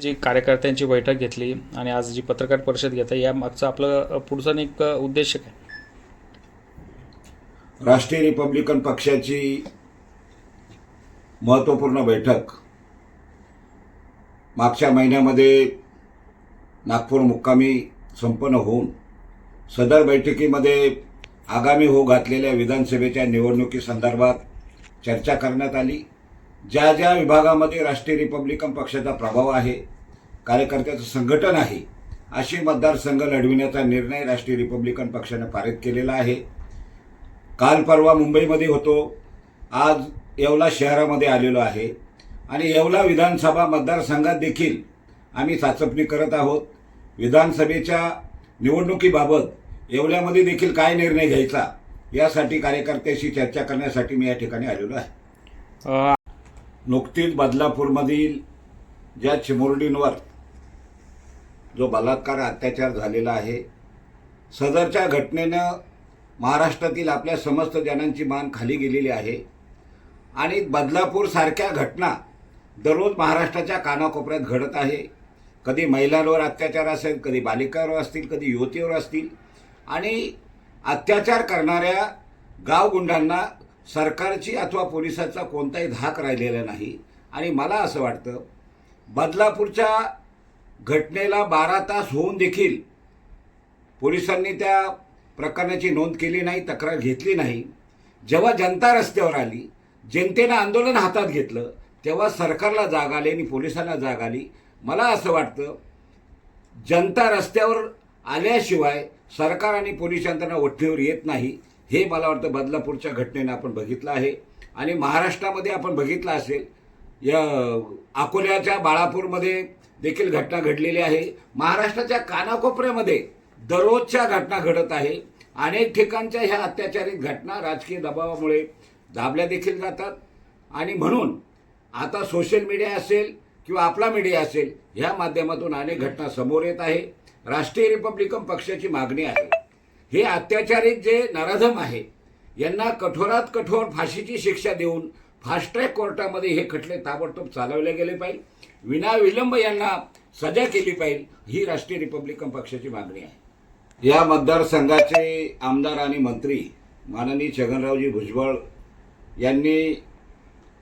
जी कार्यकर्त्यांची बैठक घेतली आणि आज जी पत्रकार परिषद घेत आहे या मागचं आपलं पुढचा एक उद्देश काय? राष्ट्रीय रिपब्लिकन पक्षाची महत्त्वपूर्ण बैठक मागच्या महिन्यामध्ये नागपूर मुक्कामी संपन्न होऊन सदर बैठकीमध्ये आगामी होऊ घातलेल्या विधानसभेच्या निवडणुकीसंदर्भात चर्चा करण्यात आली. ज्या ज्या विभागामध्ये राष्ट्रीय रिपब्लिकन पक्षाचा प्रभाव आहे कार्यकर्त्याचं संघटन आहे असे मतदारसंघ लढविण्याचा निर्णय राष्ट्रीय रिपब्लिकन पक्षाने पारित केलेला आहे. काल परवा मुंबईमध्ये होतो आज येवला शहरामध्ये आलेलो आहे आणि येवला विधानसभा मतदारसंघात देखील आम्ही चाचपणी करत आहोत. विधानसभेच्या निवडणुकीबाबत येवल्यामध्ये देखील काय निर्णय घ्यायचा यासाठी कार्यकर्त्याशी चर्चा करण्यासाठी मी या ठिकाणी आलेलो आहे. नुकतीच बदलापूरमधील ज्या चिमुरडींवर जो बलात्कार अत्याचार झालेला आहे सदरच्या घटनेनं महाराष्ट्रातील आपल्या समस्त जनांची मान खाली गेलेली आहे. आणि बदलापूरसारख्या घटना दररोज महाराष्ट्राच्या कानाकोपऱ्यात घडत आहे. कधी महिलांवर अत्याचार असेल कधी बालिकांवर असतील कधी युवतीवर असतील. आणि अत्याचार करणाऱ्या गावगुंडांना सरकारची अथवा पोलिसाचा कोणताही धाक राहिलेला नाही. आणि मला असं वाटतं बदलापूरच्या घटनेला बारा तास होऊन देखील पोलिसांनी त्या प्रकरणाची नोंद केली नाही तक्रार घेतली नाही. जेव्हा जनता रस्त्यावर आली जनतेनं आंदोलन हातात घेतलं तेव्हा सरकारला जाग आली आणि पोलिसांना जाग आली. मला असं वाटतं जनता रस्त्यावर आल्याशिवाय सरकार आणि पोलीस यंत्रणा ओठीवर येत नाही. हे मला वाटतं बदलापूरच्या घटनेनं आपण बघितलं आहे. आणि महाराष्ट्रामध्ये आपण बघितलं असेल या अकोल्याच्या बाळापूरमध्ये देखील घटना घडलेली आहे. महाराष्ट्राच्या कानाकोपऱ्यामध्ये दररोजच्या घटना घडत आहे. अनेक ठिकाणच्या ह्या अत्याचारित घटना राजकीय दबावामुळे दाबल्या देखील जातात. आणि म्हणून आता सोशल मीडिया असेल किंवा आपला मीडिया असेल ह्या माध्यमातून अनेक घटना समोर येत आहे. राष्ट्रीय रिपब्लिकन पक्षाची मागणी आहे. हे अत्याचारित जे नराधम आहे यांना कठोरात कठोर फाशीची शिक्षा देऊन फास्ट ट्रॅक कोर्टामध्ये हे खटले ताबडतोब चालवले गेले पाहिजे. विनाविलंब यांना सजा केली पाहिजे ही राष्ट्रीय रिपब्लिकन पक्षाची मागणी आहे. या मतदारसंघाचे आमदार आणि मंत्री माननीय छगनरावजी भुजबळ यांनी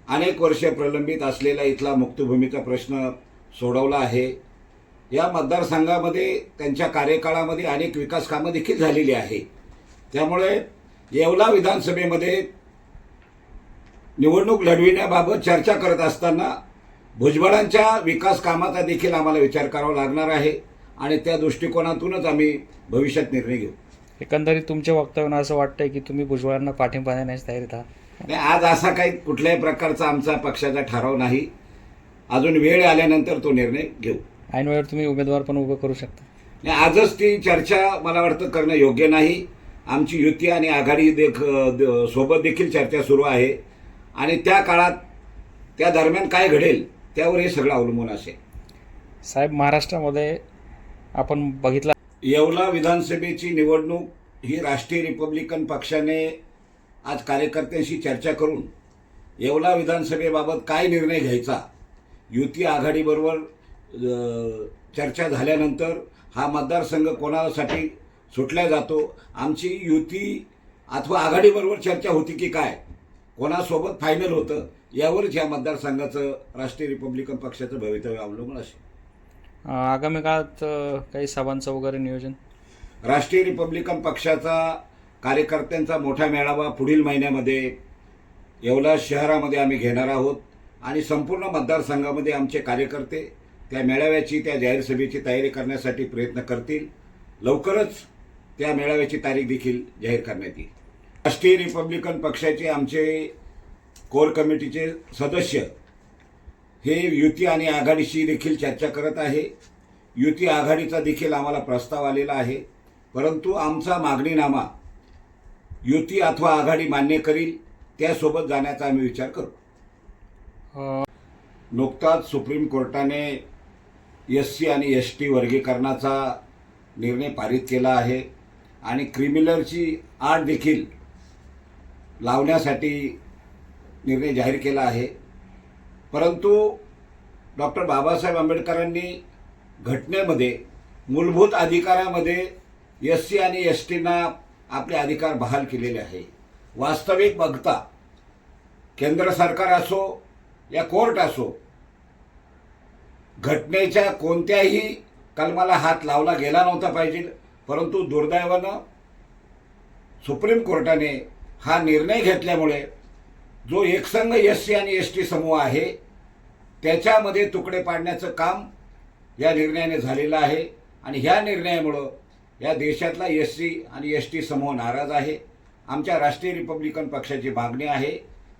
अनेक वर्षे प्रलंबित असलेला इथला मुक्तभूमीचा प्रश्न सोडवला आहे. या मतदारसंघामध्ये त्यांच्या कार्यकाळामध्ये अनेक विकास कामं देखील झालेली आहे. त्यामुळे येवला विधानसभेमध्ये निवडणूक लढविण्याबाबत चर्चा करत असताना भुजबळांच्या विकास कामाचा देखील आम्हाला विचार करावा लागणार आहे आणि त्या दृष्टिकोनातूनच आम्ही भविष्यात निर्णय घेऊ. एकंदरीत तुमच्या वक्तव्यानं असं वाटतंय की तुम्ही भुजबळांना पाठिंबा देण्याची आहात नाही आज असा काही कुठल्याही प्रकारचा आमचा पक्षाचा ठराव नाही. अजून वेळ आल्यानंतर तो निर्णय घेऊ. ऐन वेळेवर तुम्ही उमेदवार पण उभं करू शकता. नाही आजच ती चर्चा मला वाटतं करणं योग्य नाही. आमची युती आणि आघाडी देख द- सोबत देखील चर्चा सुरू आहे. आणि त्या काळात त्या दरम्यान काय घडेल त्यावर हे सगळं अवलंबून असेल. साहेब महाराष्ट्रामध्ये आपण बघितलं येवला विधानसभेची निवडणूक ही राष्ट्रीय रिपब्लिकन पक्षाने आज कार्यकर्त्यांशी चर्चा करून येवला विधानसभेबाबत काय निर्णय घ्यायचा युती आघाडीबरोबर चर्चा झाल्यानंतर हा मतदारसंघ कोणासाठी सुटला जातो? आमची युती अथवा आघाडीबरोबर चर्चा होती की काय? कोणासोबत फायनल होतं? यावरच या मतदारसंघाचं राष्ट्रीय रिपब्लिकन पक्षाचं भवितव्य अवलंबून असेल. आगामी काळात काही सभांचं वगैरे नियोजन? राष्ट्रीय रिपब्लिकन पक्षाचा कार्यकर्त्यांचा मोठा मेळावा पुढील महिन्यामध्ये येवला शहरामध्ये आम्ही घेणार आहोत आणि संपूर्ण मतदारसंघामध्ये आमचे कार्यकर्ते त्या मेळाव्याची त्या जाहीर सभेची तयारी करण्यासाठी प्रयत्न करतील. लवकरच त्या मेळाव्याची तारीख देखील जाहीर करण्यात येईल. राष्ट्रीय रिपब्लिकन पक्षाचे आमचे कोर कमिटीचे सदस्य हे युती आणि आघाडीशी देखील चर्चा करत आहे. युती आघाडीचा देखील आम्हाला प्रस्ताव आलेला आहे. परंतु आमचा मागणीनामा युती अथवा आघाडी मान्य करील त्यासोबत जाण्याचा आम्ही विचार करू. नुकताच सुप्रीम कोर्टाने एस सी आणि एस टी वर्गीकरणाचा निर्णय पारित केला आहे. आणि क्रिमिनलची आड देखील लावण्यासाठी निर्णय जाहीर केला आहे. परंतु डॉक्टर बाबासाहेब आंबेडकरांनी घटनेमध्ये मूलभूत अधिकारामध्ये एस सी आणि एस टीना आपले अधिकार बहाल केलेले आहे. वास्तविक बघता केंद्र सरकार असो या कोर्ट असो घटनेच्या कोणत्याही कलमाला हात लावला गेला नव्हता पाहिजे. परंतु दुर्दैवानं सुप्रीम कोर्टाने हा निर्णय घेतल्यामुळे जो एकसंघ एस सी आणि एस टी समूह आहे त्याच्यामध्ये तुकडे पाडण्याचं काम या निर्णयाने झालेलं आहे आणि ह्या निर्णयामुळं या देशातला एस सी आणि एस टी समूह नाराज आहे. आमच्या राष्ट्रीय रिपब्लिकन पक्षाची मागणी आहे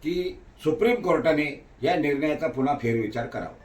की सुप्रीम कोर्टाने या निर्णयाचा पुन्हा फेरविचार करावा.